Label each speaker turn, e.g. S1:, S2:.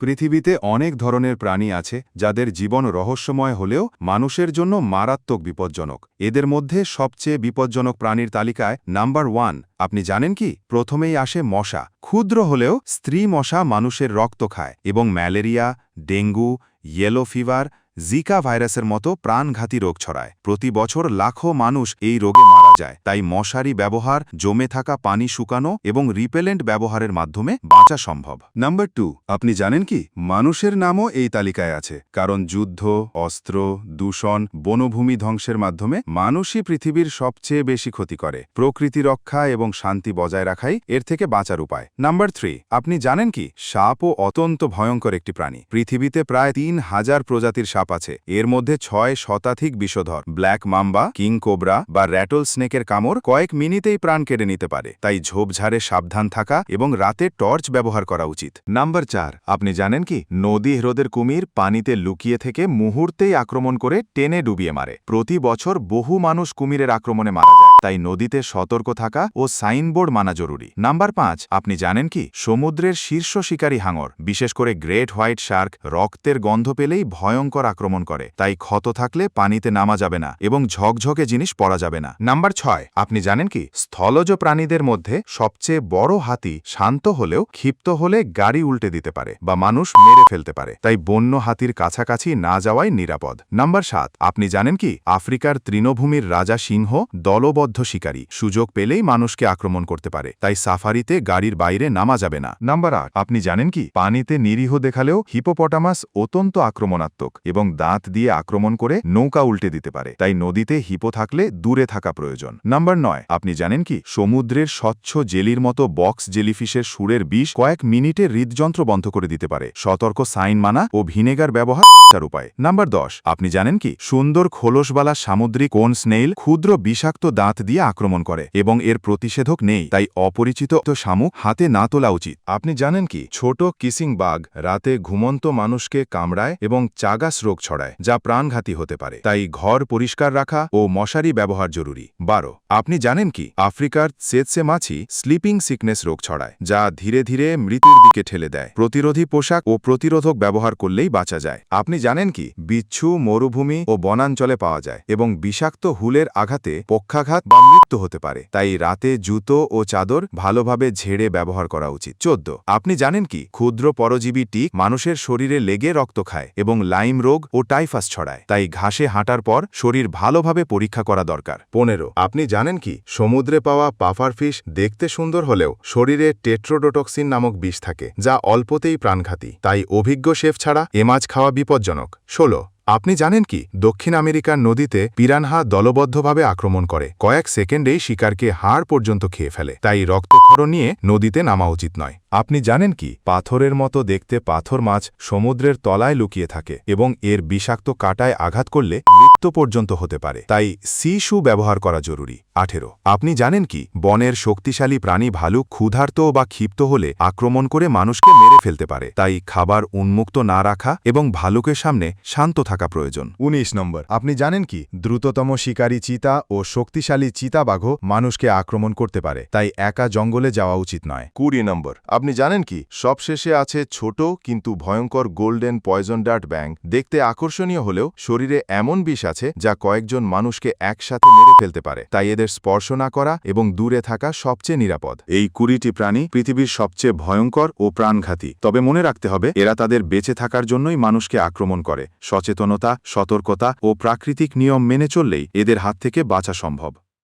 S1: পৃথিবীতে অনেক ধরনের প্রাণী আছে যাদের জীবন রহস্যময় হলেও মানুষের জন্য মারাত্মক বিপজ্জনক। এদের মধ্যে সবচেয়ে বিপজ্জনক প্রাণীর তালিকায় নাম্বার ওয়ান, আপনি জানেন কি? প্রথমেই আসে মশা। ক্ষুদ্র হলেও স্ত্রী মশা মানুষের রক্ত খায় এবং malaria, dengue, yellow fever, Zika ভাইরাসের মতো প্রাণঘাতী রোগ ছড়ায়। প্রতি বছর লাখো মানুষ এই রোগে যায়, তাই মশারি ব্যবহার, জমে থাকা পানি শুকানো এবং রিপেলেন্ট ব্যবহারের মাধ্যমে বাঁচা সম্ভব। নাম্বার টু, আপনি জানেন কি? মানুষের নামও এই তালিকায় আছে, কারণ যুদ্ধ, অস্ত্র, দূষণ, বনভূমি ধ্বংসের মাধ্যমে মানুষই পৃথিবীর সবচেয়ে বেশি ক্ষতি করে। প্রকৃতি রক্ষা এবং শান্তি বজায় রাখাই এর থেকে বাঁচার উপায়। নাম্বার থ্রি, আপনি জানেন কি? সাপও অত্যন্ত ভয়ঙ্কর একটি প্রাণী। পৃথিবীতে প্রায় তিন হাজার প্রজাতির সাপ আছে। এর মধ্যে ছয় শতাধিক বিষধর, ব্ল্যাক মাম্বা, কিং কোবরা বা র্যাটল স্নেকের কামড় কয়েক মিনিটেই প্রাণ কেড়ে নিতে পারে, তাই ঝোপঝাড়ে সাবধান থাকা এবং রাতে টর্চ ব্যবহার করা উচিত। নাম্বার চার, আপনি জানেন কি, নদী হ্রদের কুমির পানিতে লুকিয়ে থেকে মুহূর্তেই আক্রমণ করে টেনে ডুবিয়ে মারে। প্রতি বছর বহু মানুষ কুমিরের আক্রমণে মারা যায়, তাই নদীতে সতর্ক থাকা ও সাইনবোর্ড মানা জরুরি। নাম্বার পাঁচ, আপনি জানেন কি, সমুদ্রের শীর্ষ শিকারী হাঙর, বিশেষ করে গ্রেট হোয়াইট শার্ক, রক্তের গন্ধ পেলেই ভয়ঙ্কর আক্রমণ করে, তাই ক্ষত থাকলে পানিতে নামা যাবে না এবং ঝকঝকে জিনিস পরা যাবে না। নাম্বার ছয়। আপনি জানেন কি, স্থলজ প্রাণীদের মধ্যে সবচেয়ে বড় হাতি শান্ত হলেও ক্ষিপ্ত হলে গাড়ি উল্টে দিতে পারে বা মানুষ মেরে ফেলতে পারে। তাই বন্য হাতির কাছাকাছি না যাওয়াই নিরাপদ। নাম্বার সাত। আপনি জানেন কি, আফ্রিকার তৃণভূমির রাজা সিংহ দলবদ্ধ শিকারী। সুযোগ পেলেই মানুষকে আক্রমণ করতে পারে। তাই সাফারিতে গাড়ির বাইরে নামা যাবে না। নাম্বার আট। আপনি জানেন কি, পানিতে নিরীহ দেখালেও হিপোপটামাস অত্যন্ত আক্রমণাত্মক এবং দাঁত দিয়ে আক্রমণ করে নৌকা উল্টে দিতে পারে। তাই নদীতে হিপো থাকলে দূরে থাকা প্রয়োজন। নাম্বার নয়, আপনি জানেন কি? সমুদ্রের স্বচ্ছ জেলির মতো বক্স জেলিফিশের সুরের বিষ কয়েক মিনিটে হৃদযন্ত্র বন্ধ করে দিতে পারে। সতর্ক সাইন মানা ও ভিনেগার ব্যবহার তার উপায়। নাম্বার দশ, আপনি জানেন কি? সুন্দর খোলসবালা সামুদ্রিক কোন স্নেইল ক্ষুদ্র বিষাক্ত দাঁত দিয়ে আক্রমণ করে এবং এর প্রতিষেধক নেই, তাই অপরিচিত শামুক হাতে না তোলা উচিত। আপনি জানেন কি? ছোট কিসিং বাঘ রাতে ঘুমন্ত মানুষকে কামড়ায় এবং চাগাস রোগ ছড়ায়, যা প্রাণঘাতী হতে পারে। তাই ঘর পরিষ্কার রাখা ও মশারি ব্যবহার জরুরি। বারো। আপনি জানেন কি? আফ্রিকার সেতসে মাছি স্লিপিং সিকনেস রোগ ছড়ায়, যা ধীরে ধীরে মৃত্যুর দিকে ঠেলে দেয়। প্রতিরোধী পোশাক ও প্রতিরোধক ব্যবহার করলেই বাঁচা যায়। আপনি জানেন কি? বিচ্ছু, মরুভূমি ও বনাঞ্চলে পাওয়া যায় এবং বিষাক্ত হুলের আঘাতে পক্ষাঘাত বা মৃত্যু হতে পারে। তাই রাতে জুতো ও চাদর ভালোভাবে ঝেড়ে ব্যবহার করা উচিত। চোদ্দ। আপনি জানেন কি? ক্ষুদ্র পরজীবী টিক মানুষের শরীরে লেগে রক্ত খায় এবং লাইম রোগ ও টাইফাস ছড়ায়। তাই ঘাসে হাঁটার পর শরীর ভালোভাবে পরীক্ষা করা দরকার। পনেরো। আপনি জানেন কি, সমুদ্রে পাওয়া পাফার ফিশ দেখতে সুন্দর হলেও শরীরে টেট্রোডোটক্সিন নামক বিষ থাকে, যা অল্পতেই প্রাণঘাতী। তাই অভিজ্ঞ শেফ ছাড়া এ মাছ খাওয়া বিপজ্জনক। ষোলো, আপনি জানেন কি, দক্ষিণ আমেরিকার নদীতে পিরানহা দলবদ্ধভাবে আক্রমণ করে, কয়েক সেকেন্ডেই শিকারকে হাড় পর্যন্ত খেয়ে ফেলে, তাই রক্তক্ষরণ নিয়ে নদীতে নামা উচিত নয়। আপনি জানেন কি, পাথরের মতো দেখতে পাথর মাছ সমুদ্রের তলায় লুকিয়ে থাকে এবং এর বিষাক্ত কাটায় আঘাত করলে মৃত্যু পর্যন্ত হতে পারে। তাই সি শু ব্যবহার করা জরুরি। আঠেরো। আপনি জানেন কি? বনের শক্তিশালী প্রাণী ভালুক ক্ষুধার্ত বা ক্ষিপ্ত হলে আক্রমণ করে মানুষকে মেরে ফেলতে পারে। তাই খাবার উন্মুক্ত না রাখা এবং ভালুকের সামনে শান্ত থাকা প্রয়োজন। ১৯ নম্বর। আপনি জানেন কি? দ্রুততম শিকারী চিতা ও শক্তিশালী চিতাবাঘও মানুষকে আক্রমণ করতে পারে। তাই একা জঙ্গলে যাওয়া উচিত নয়। কুড়ি নম্বর। আপনি জানেন কি? সবশেষে আছে ছোট কিন্তু ভয়ঙ্কর গোল্ডেন পয়জন ডার্ট ব্যাং দেখতে আকর্ষণীয় হলেও শরীরে এমন বিষ আছে, যা কয়েকজন মানুষকে একসাথে মেরে ফেলতে পারে। তাই এদের স্পর্শ না করা এবং দূরে থাকা সবচেয়ে নিরাপদ। এই কুড়িটি প্রাণী পৃথিবীর সবচেয়ে ভয়ঙ্কর ও প্রাণঘাতী। তবে মনে রাখতে হবে, এরা তাদের বেঁচে থাকার জন্যই মানুষকে আক্রমণ করে। সচেতনতা, সতর্কতা ও প্রাকৃতিক নিয়ম মেনে চললেই এদের হাত থেকে বাঁচা সম্ভব।